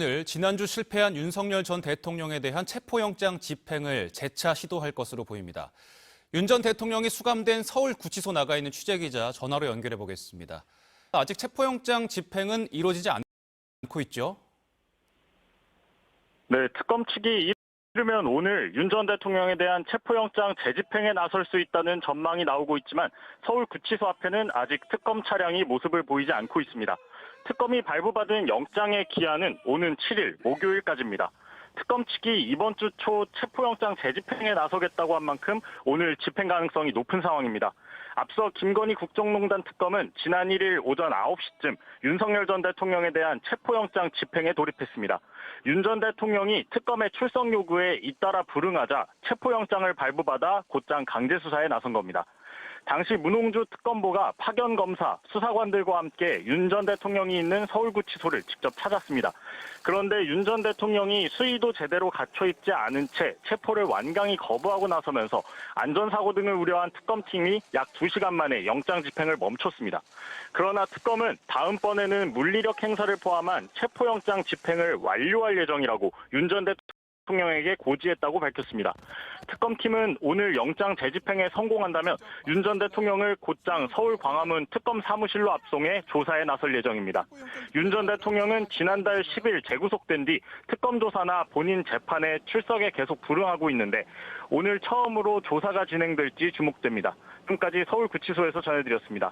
오늘 지난주 실패한 윤석열 전 대통령에 대한 체포영장 집행을 재차 시도할 것으로 보입니다. 윤 전 대통령이 수감된 서울구치소 나가 있는 취재기자 전화로 연결해 보겠습니다. 아직 체포영장 집행은 이루어지지 않고 있죠? 네, 특검 측이 이르면 오늘 윤 전 대통령에 대한 체포영장 재집행에 나설 수 있다는 전망이 나오고 있지만 서울구치소 앞에는 아직 특검 차량이 모습을 보이지 않고 있습니다. 특검이 발부받은 영장의 기한은 오는 7일 목요일까지입니다. 특검 측이 이번 주 초 체포영장 재집행에 나서겠다고 한 만큼 오늘 집행 가능성이 높은 상황입니다. 앞서 김건희 국정농단 특검은 지난 1일 오전 9시쯤 윤석열 전 대통령에 대한 체포영장 집행에 돌입했습니다. 윤 전 대통령이 특검의 출석 요구에 잇따라 불응하자 체포영장을 발부받아 곧장 강제 수사에 나선 겁니다. 당시 문홍주 특검보가 파견 검사, 수사관들과 함께 윤 전 대통령이 있는 서울구치소를 직접 찾았습니다. 그런데 윤 전 대통령이 수의도 제대로 갖춰 있지 않은 채 체포를 완강히 거부하고 나서면서 안전사고 등을 우려한 특검팀이 약 2시간 만에 영장 집행을 멈췄습니다. 그러나 특검은 다음번에는 물리력 행사를 포함한 체포영장 집행을 완료할 예정이라고 윤전 대통령에게 고지했다고 밝혔습니다. 특검팀은 오늘 영장 재집행에 성공한다면 윤 전 대통령을 곧장 서울 광화문 특검 사무실로 압송해 조사에 나설 예정입니다. 윤 전 대통령은 지난달 10일 재구속된 뒤 특검 조사나 본인 재판에 출석에 계속 불응하고 있는데 오늘 처음으로 조사가 진행될지 주목됩니다. 지금까지 서울구치소에서 전해드렸습니다.